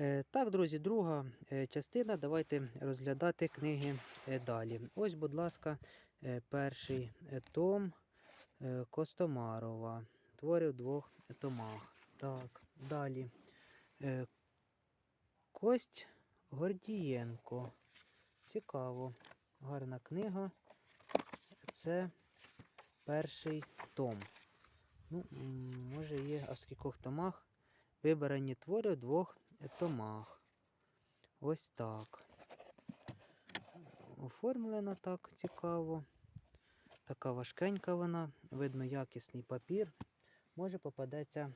Е, Так, друзі, друга е, частина. Давайте розглядати книги е, далі. Ось, будь ласка, перший том Костомарова. Твори в двох томах. Так, далі. Кость Гордієнко. Цікаво. Гарна книга. Це перший том. Ну, може є, а в скількох томах вибрані твори в двох томах. Ось так. Оформлена так цікаво. Така важкенька вона, видно, якісний папір. Може попадеться.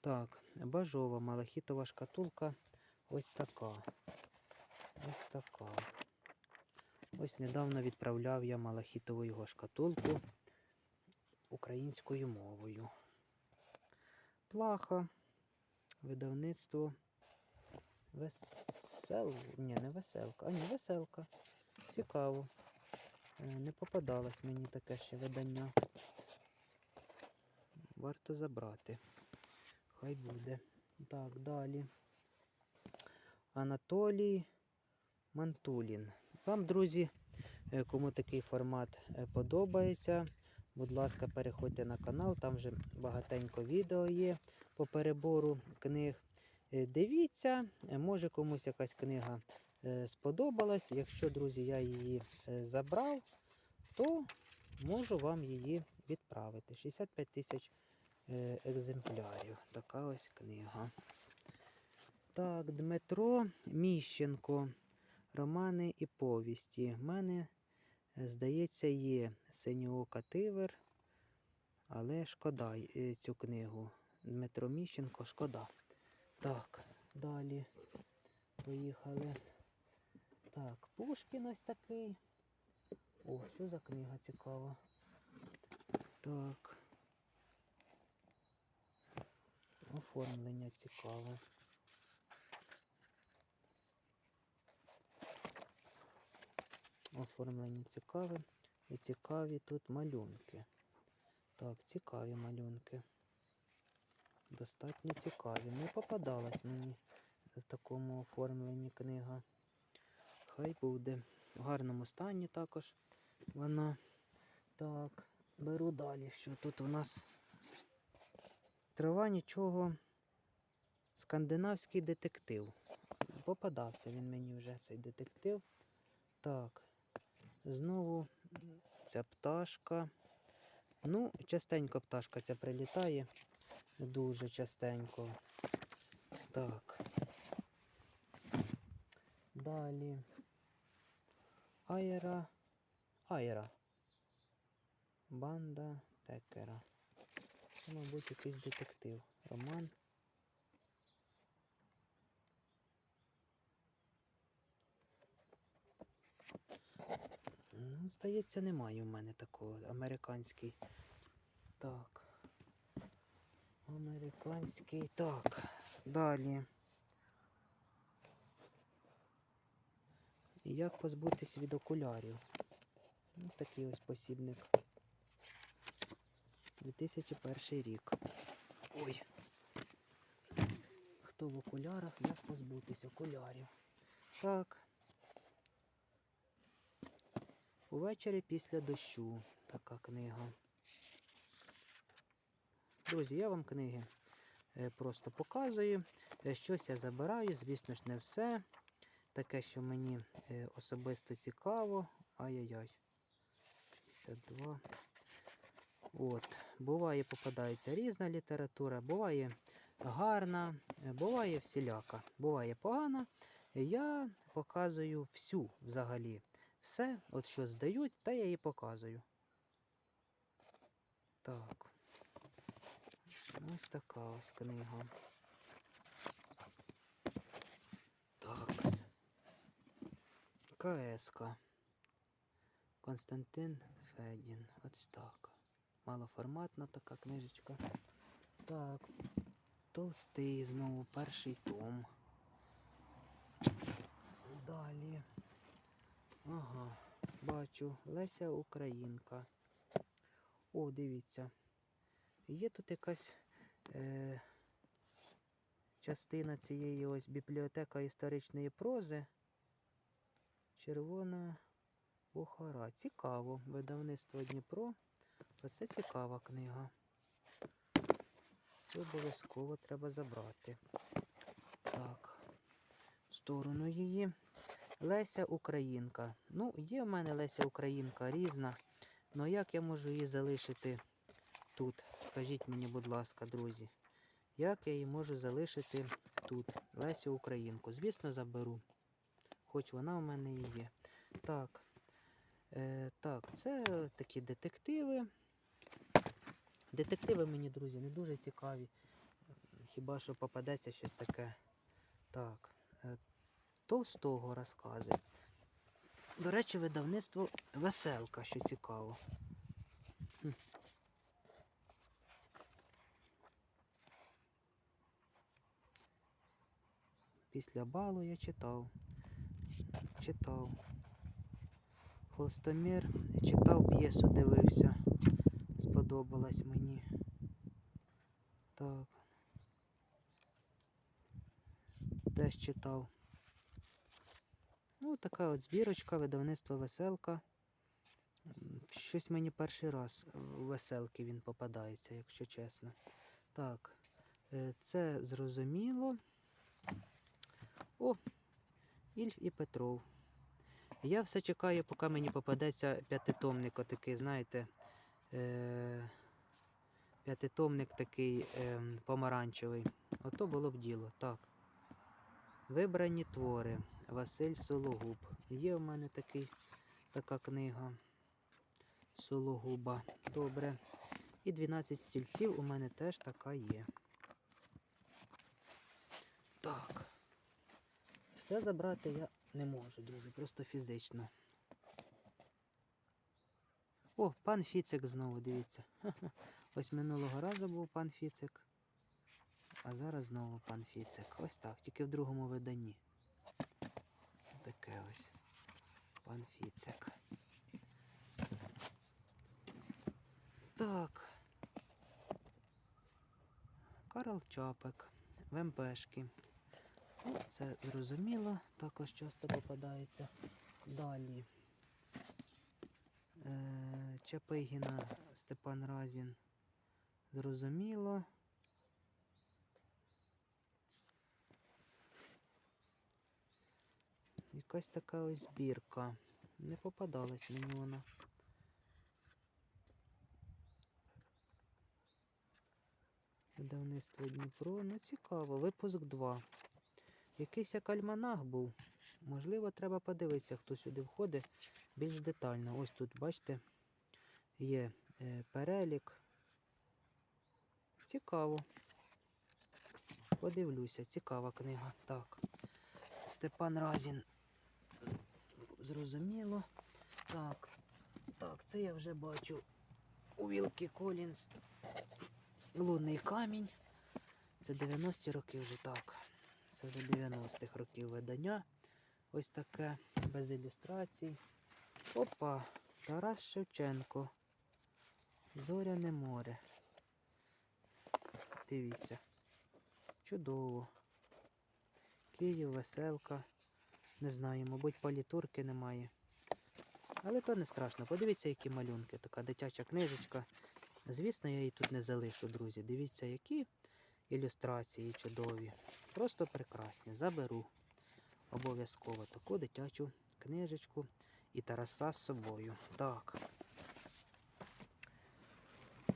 Так, бажова малахітова шкатулка. Ось така. Ось така. Ось недавно відправляв я малахітову його шкатулку українською мовою. Плаха. Видавництво. Весел... Ні, не веселка. А ні, веселка. Цікаво. Е, Не попадалось мені таке ще видання. Варто забрати. Хай буде. Так, далі. Анатолій Мантулін. Вам, друзі, е, кому такий формат е, подобається, будь ласка, переходьте на канал, там вже багатенько відео є по перебору книг. Е, Дивіться, е, може комусь якась книга е, сподобалась. Якщо, друзі, я її забрав, то можу вам її відправити. 65 тисяч екземплярів. Така ось книга. Так, Дмитро Міщенко. Романи і повісті. У мене, здається, є Синьоока Тивер, але шкода цю книгу. Дмитро Міщенко, шкода. Так, далі поїхали. Так, Пушкін ось такий. О, що за книга цікава. Так. Оформлення цікаве. Оформлення цікаве. І цікаві тут малюнки. Так, цікаві малюнки. Достатньо цікаві. Не попадалась мені в такому оформленні книга. Хай буде. В гарному стані також вона. Так, беру далі. Що тут у нас? Трава нічого. Скандинавський детектив. Попадався він мені вже цей детектив. Так. Знову ця пташка. Ну, частенько пташка ця прилітає. Дуже частенько. Так. Далі. Айра. Айра. Банда Текера. Це, мабуть, якийсь детектив. Роман. Ну, здається, немає у мене такого. Американський. Так. Американський. Так. Далі. Як позбутись від окулярів? Ну, такий ось посібник. 2001 рік. Ой. Хто в окулярах? Як позбутись окулярів? Так. Увечері після дощу. Така книга. Друзі, я вам книги е, просто показую. Е, Щось я забираю, звісно ж, не все. Таке, що мені е, особисто цікаво. Ай-яй-яй. 52. От. Буває, попадається різна література, буває гарна, буває всіляка, буває погана. Я показую всю взагалі. Все, от що здають, та я її показую. Так. Ось така ось книга. Так. КСК. Константин Федін. Ось так. Малоформатна така книжечка. Так. Толстий знову перший том. Далі. Ага, бачу. Леся Українка. О, дивіться. Є тут якась е, частина цієї ось бібліотека історичної прози. Червона Бухара. Цікаво. Видавництво Дніпро. Оце цікава книга. Це обов'язково треба забрати. Так. В сторону її. Леся Українка. Ну, є в мене Леся Українка різна. але як я можу її залишити тут? Скажіть мені, будь ласка, друзі. Як я її можу залишити тут? Лесю Українку. Звісно, заберу. Хоч вона в мене і є. Так. Е, так, це такі детективи. Детективи мені, друзі, не дуже цікаві. Хіба що попадеться щось таке. Так. Е, Толстого розкази. До речі, видавництво Веселка, що цікаво. Після балу я читав. Читав. Холстомір. Читав п'єсу, дивився. Сподобалась мені. Так. Теж читав. Ну, така от збірочка, видавництво веселка. Щось мені перший раз в веселки він попадається, якщо чесно. Так, е, це зрозуміло. О, Ільф і Петров. Я все чекаю, поки мені попадеться п'ятитомник отакий, знаєте. Е- п'ятитомник такий е, помаранчевий. Ото було б діло. Так. Вибрані твори. Василь Сологуб. Є в мене такий, така книга Сологуба. Добре. І 12 стільців у мене теж така є. Так. Все забрати я не можу, друзі, просто фізично. О, пан Фіцик знову, дивіться. Ось минулого разу був пан Фіцик. А зараз знову пан Фіцик. Ось так, тільки в другому виданні. Таке ось. Пан Фіцик. Так. Карл Чапик. ВМПшки. Це зрозуміло, також часто попадається. Далі. Е, Чапигіна Степан Разін. Зрозуміло. Якась така ось збірка. Не попадалась мені вона. Видавництво Дніпро. Ну, цікаво. Випуск 2. Якийсь як альманах був. Можливо, треба подивитися, хто сюди входить більш детально. Ось тут, бачите, є е, перелік. Цікаво. Подивлюся, цікава книга. Так. Степан Разін. Зрозуміло. Так. Так, це я вже бачу у Вілкі Колінз. Лунний камінь. Це 90-ті роки вже так. Це вже 90-х років видання. Ось таке, без ілюстрацій. Опа, Тарас Шевченко. Зоряне море. Дивіться. Чудово. Київ, веселка. Не знаю, мабуть, палітурки немає. Але то не страшно. Подивіться, які малюнки. Така дитяча книжечка. Звісно, я її тут не залишу, друзі. Дивіться, які ілюстрації чудові. Просто прекрасні. Заберу обов'язково таку дитячу книжечку і Тараса з собою. Так.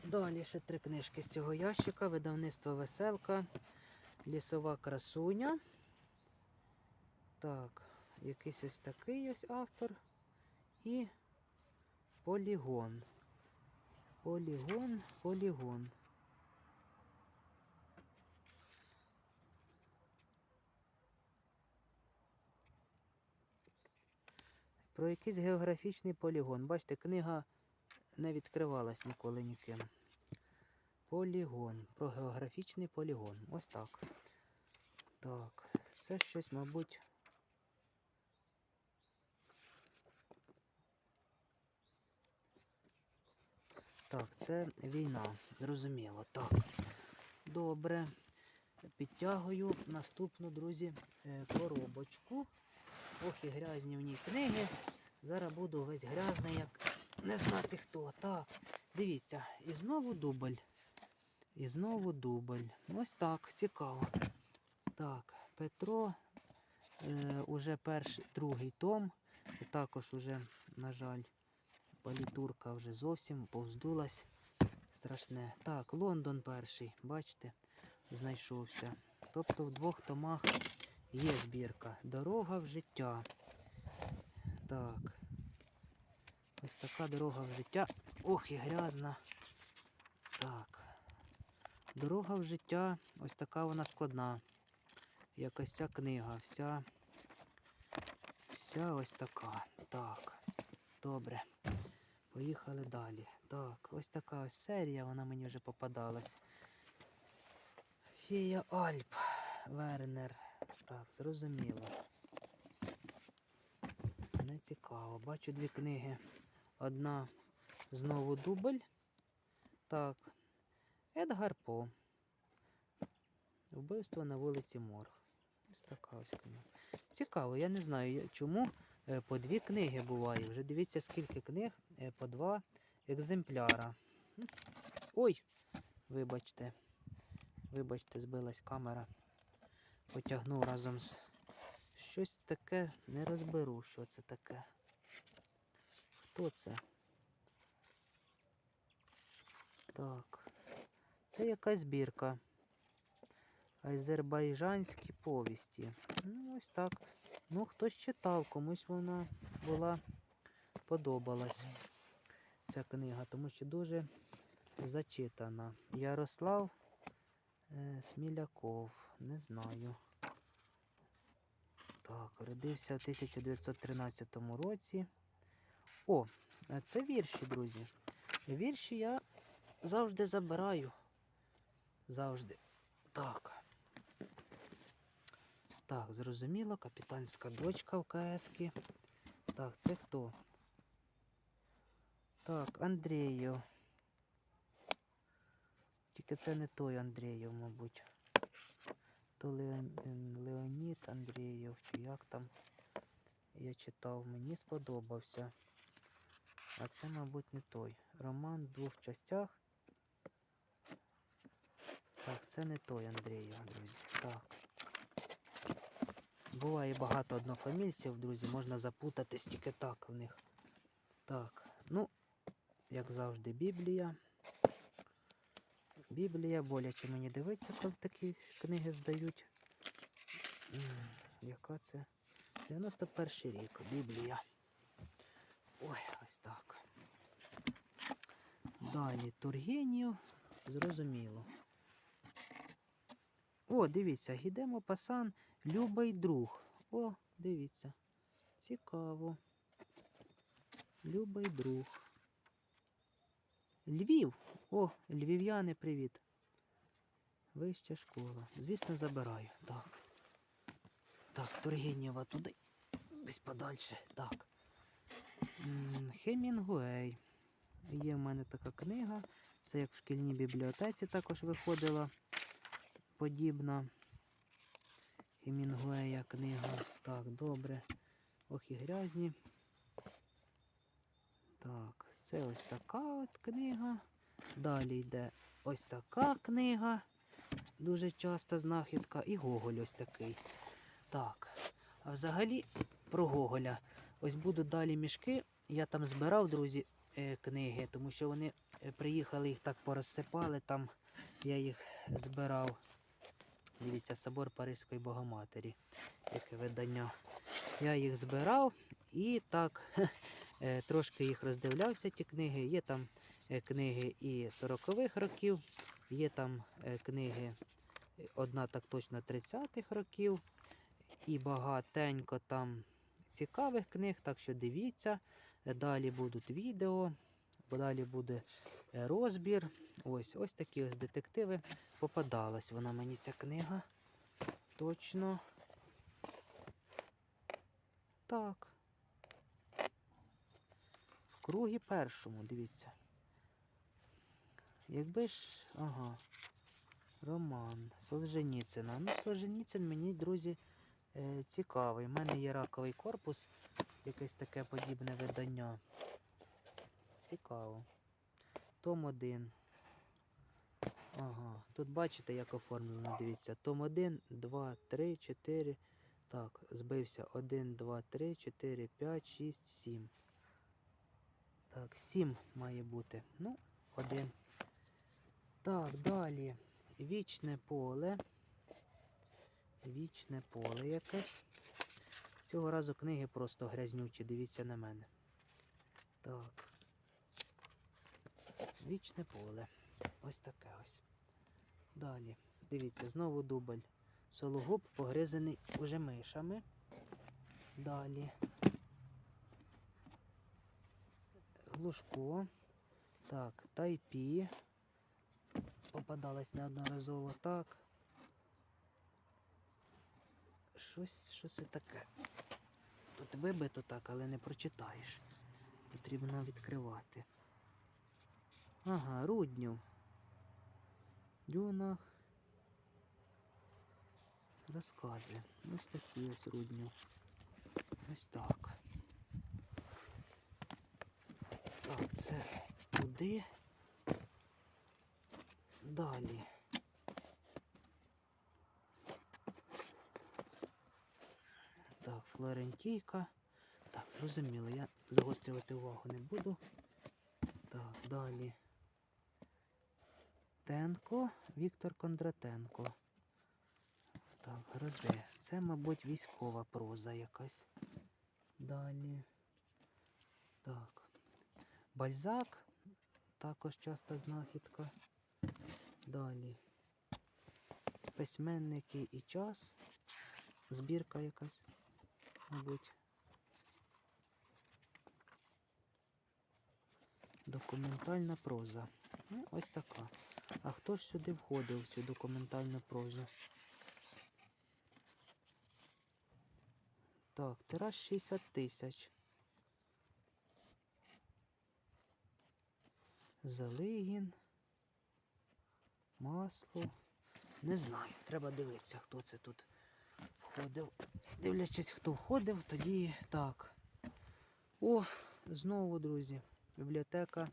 Далі ще три книжки з цього ящика. Видавництво Веселка, Лісова красуня. Так, якийсь ось такий ось автор. І полігон. Полігон, полігон. Про якийсь географічний полігон. Бачите, книга не відкривалась ніколи ніким. Полігон. Про географічний полігон. Ось так. Так, це щось, мабуть. Так, це війна. Зрозуміло. Так. Добре. підтягую наступну, друзі, е, коробочку. Ох, і грязні в ній книги. Зараз буду весь грязний, як не знати хто. Так, дивіться, і знову дубль. І знову дубль. Ось так, цікаво. Так, Петро, е, уже перший, другий том. Також уже, на жаль, палітурка вже зовсім повздулась. Страшне. Так, Лондон перший, бачите, знайшовся. Тобто в двох томах є збірка. Дорога в життя. Так. Ось така дорога в життя. Ох, і грязна. Так. Дорога в життя, ось така вона складна. Якось ця книга, вся. Вся ось така. Так. Добре. Поїхали далі. Так, ось така ось серія, вона мені вже попадалась. Фея Альп. Вернер. Так, зрозуміло. Не цікаво. Бачу дві книги. Одна знову дубль. Так. Едгар По. Вбивство на вулиці Морг. Ось така ось книга. Цікаво, я не знаю, чому е, по дві книги буває. Вже дивіться, скільки книг, е, по два екземпляра. Ой! Вибачте. Вибачте, збилась камера. Потягнув разом з. Щось таке не розберу, що це таке. Хто це? Так. Це якась збірка. Азербайджанські повісті. Ну, ось так. Ну, хтось читав, комусь вона була подобалась. Ця книга, тому що дуже зачитана. Ярослав Сміляков. Не знаю. Так, родився в 1913 році. О, це вірші, друзі. Вірші я завжди забираю. Завжди. Так. Так, зрозуміло, капітанська дочка в КС-ки. Так, це хто? Так, Андрію. Тільки це не той Андрієв, мабуть. То Леон... Леонід Андрієв, чи як там я читав, мені сподобався. А це, мабуть, не той. Роман в двох частях. Так, це не той Андрієв, друзі. Так. Буває багато однофамільців, друзі, можна запутатись тільки так в них. Так, ну, як завжди, Біблія. Біблія, боляче мені дивиться, коли такі книги здають. Яка це? 91 рік, Біблія. Ой, ось так. Далі Тургенів, зрозуміло. О, дивіться, йдемо пасан, любий друг. О, дивіться. Цікаво. Любий друг. Львів. О, львів'яни, привіт. Вища школа. Звісно, забираю. Так. Так, Тургенєва туди. Десь подальше. Так. Хемінгуей. Є в мене така книга. Це як в шкільній бібліотеці також виходила подібна. Хемінгуея книга. Так, добре. Ох і грязні. Так, це ось така от книга. Далі йде ось така книга. Дуже часта знахідка. І Гоголь ось такий. Так. А взагалі про Гоголя. Ось будуть далі мішки. Я там збирав, друзі, е, книги, тому що вони е, приїхали, їх так порозсипали. Там я їх збирав. Дивіться, собор Паризької Богоматері. Яке видання. Я їх збирав і так трошки їх роздивлявся, ті книги. Є там е, книги і 40-х років, є там е, книги, е, одна так точно 30-х років, і багатенько там цікавих книг, так що дивіться. Е, Далі будуть відео, далі буде е, розбір. Ось ось такі ось детективи. Попадалась вона мені ця книга. Точно. Так. Кругі першому, дивіться. Якби ж. Ага. Роман Солженіцина. Ну, Солженіцин мені, друзі, е, цікавий. У мене є раковий корпус, якесь таке подібне видання. Цікаво. Том 1. Ага, тут бачите, як оформлено, дивіться. Том 1, 2, 3, 4. Так, збився. 1, 2, 3, 4, 5, 6, 7. Так, 7 має бути. Ну, 1. Так, далі. Вічне поле. Вічне поле якесь. Цього разу книги просто грязнючі, дивіться на мене. Так. Вічне поле. Ось таке ось. Далі. Дивіться, знову дубль. Сологуб погризаний уже мишами. Далі. Глушко. Так, тайпі. Попадалась неодноразово так. Щось, що це таке. Тут вибито так, але не прочитаєш. Потрібно відкривати. Ага, рудню. Дюнах. Розкази. Ось такі ось рудню. Ось так. Так, це туди. Далі. Так, Флорентійка. Так, зрозуміло, я загострювати увагу не буду. Так, далі. Тенко, Віктор Кондратенко. Так, грозе. Це, мабуть, військова проза якась. Далі. Так. Бальзак. Також часта знахідка. Далі. Письменники і час. Збірка якась, мабуть. Документальна проза. Ну, ось така. А хто ж сюди входив в цю документальну прозу? Так, тираж 60 тисяч. Залигін. Масло. Не знаю. Треба дивитися, хто це тут входив. Дивлячись, хто входив, тоді так. О, знову, друзі, бібліотека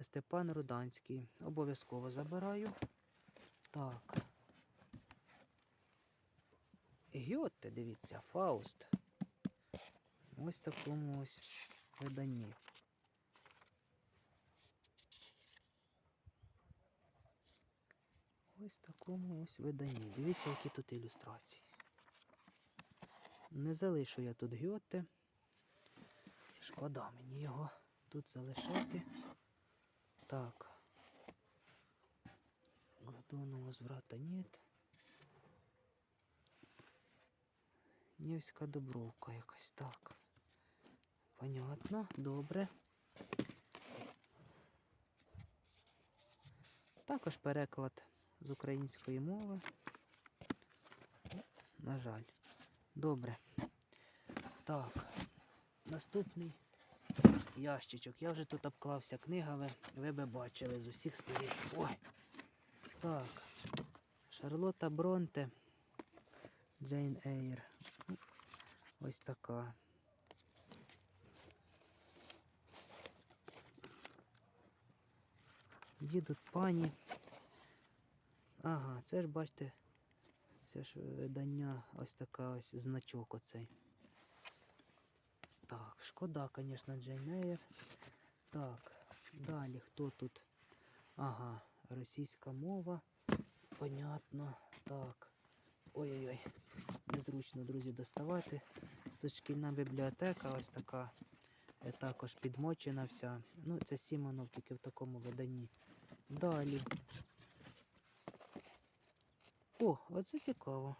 Степан Руданський. Обов'язково забираю. Так. Гьотте, дивіться, Фауст. Ось такому ось виданні. Ось такому ось виданні. Дивіться, які тут ілюстрації. Не залишу я тут Гьотте. Шкода мені його тут залишати. Так. Годовного возврата нет. Невська Добровка якась так. Понятно, добре. Також переклад з української мови. На жаль. Добре. Так, наступний ящичок. Я вже тут обклався книгами, ви би бачили з усіх сторін. Ой. Так. Шарлота Бронте. Джейн Ейр. Ось така. Їдуть пані. Ага, це ж бачите, це ж видання, ось така ось значок оцей. Так, шкода, звісно, Джейн Ейр. Так, далі хто тут? Ага, російська мова. Понятно. Так. Ой-ой-ой, незручно, друзі, доставати. Тут шкільна бібліотека, ось така. е, Також підмочена вся. Ну, це Сімонов тільки в такому виданні. Далі. О, оце цікаво.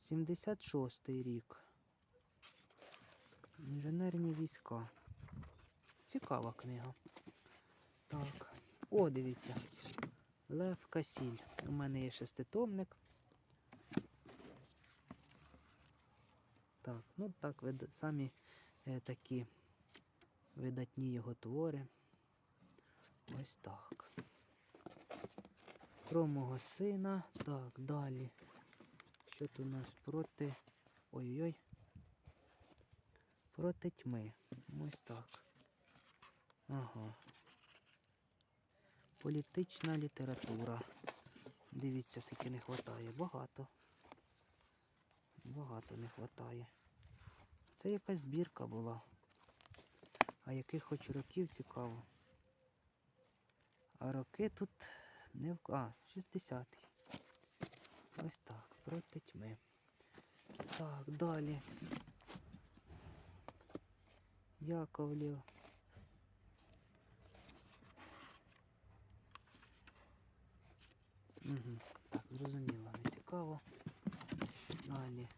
76-й рік. Інженерні війська. Цікава книга. Так. О, дивіться. Лев Касіль. У мене є шеститомник. Так, ну так, самі е, такі видатні його твори. Ось так. Про мого сина. Так, далі. Що тут у нас проти. Ой-ой-ой. Проти тьми. Ось так. Ага. Політична література. Дивіться, скільки не вистачає. Багато. Багато не вистачає. Це якась збірка була. А яких хоч років цікаво. А роки тут не в... А, 60-й. Ось так, проти тьми. Так, далі. Яковлів. Угу. Так, зрозуміло, не цікаво. Далі.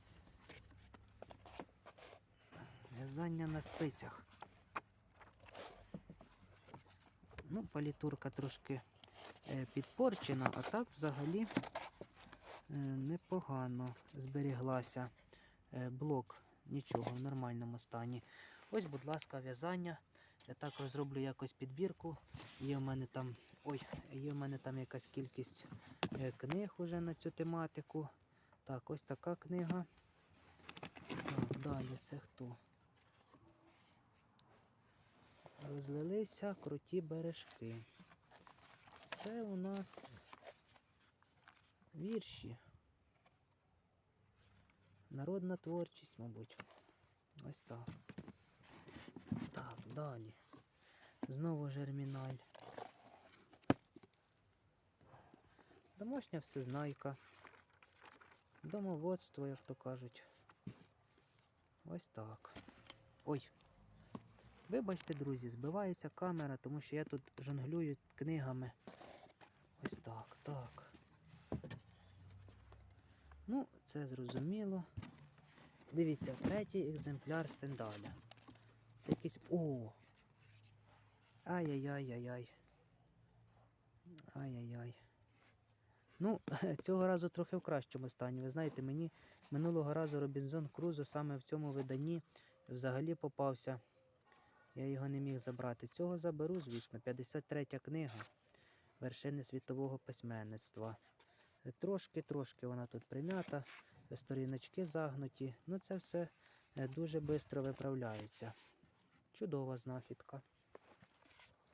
В'язання на спицях. Ну, палітурка трошки е, підпорчена, а так взагалі е, непогано зберіглася. Е, блок нічого в нормальному стані. Ось, будь ласка, в'язання. Я також зроблю якось підбірку. Є в мене там, ой, є в мене там якась кількість книг уже на цю тематику. Так, ось така книга. Так, далі це хто? Розлилися круті бережки. Це у нас вірші. Народна творчість, мабуть. Ось так. Так, далі. Знову жерміналь. Домашня всезнайка. Домоводство, як то кажуть. Ось так. Ой. Вибачте, друзі, збивається камера, тому що я тут жонглюю книгами. Ось так, так. Ну, це зрозуміло. Дивіться, третій екземпляр стендаля. Це якийсь. О! Ай-яй-яй-яй-яй. Ай-яй-яй. Ну, цього разу трохи в кращому стані. Ви знаєте, мені минулого разу Робінзон Крузо саме в цьому виданні взагалі попався. Я його не міг забрати. Цього заберу, звісно. 53 книга вершини світового письменництва. Трошки-трошки вона тут прим'ята, сторіночки загнуті. Ну це все е, дуже швидко виправляється. Чудова знахідка.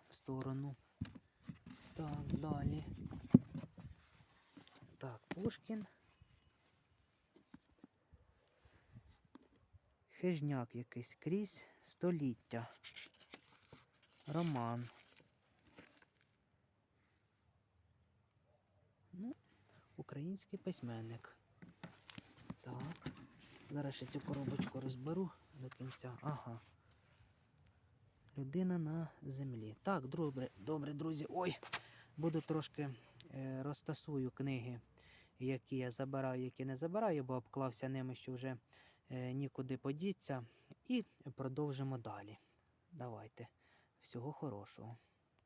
В сторону. Так, далі. Так, Пушкін. Хижняк якийсь крізь століття. Роман. Ну, український письменник. Так. Зараз ще цю коробочку розберу до кінця. Ага. Людина на землі. Так, добре, добре, друзі. Ой, буду трошки е, розтасую книги, які я забираю, які не забираю, бо обклався ними, що вже нікуди подіться. І продовжимо далі. Давайте. Всього хорошого.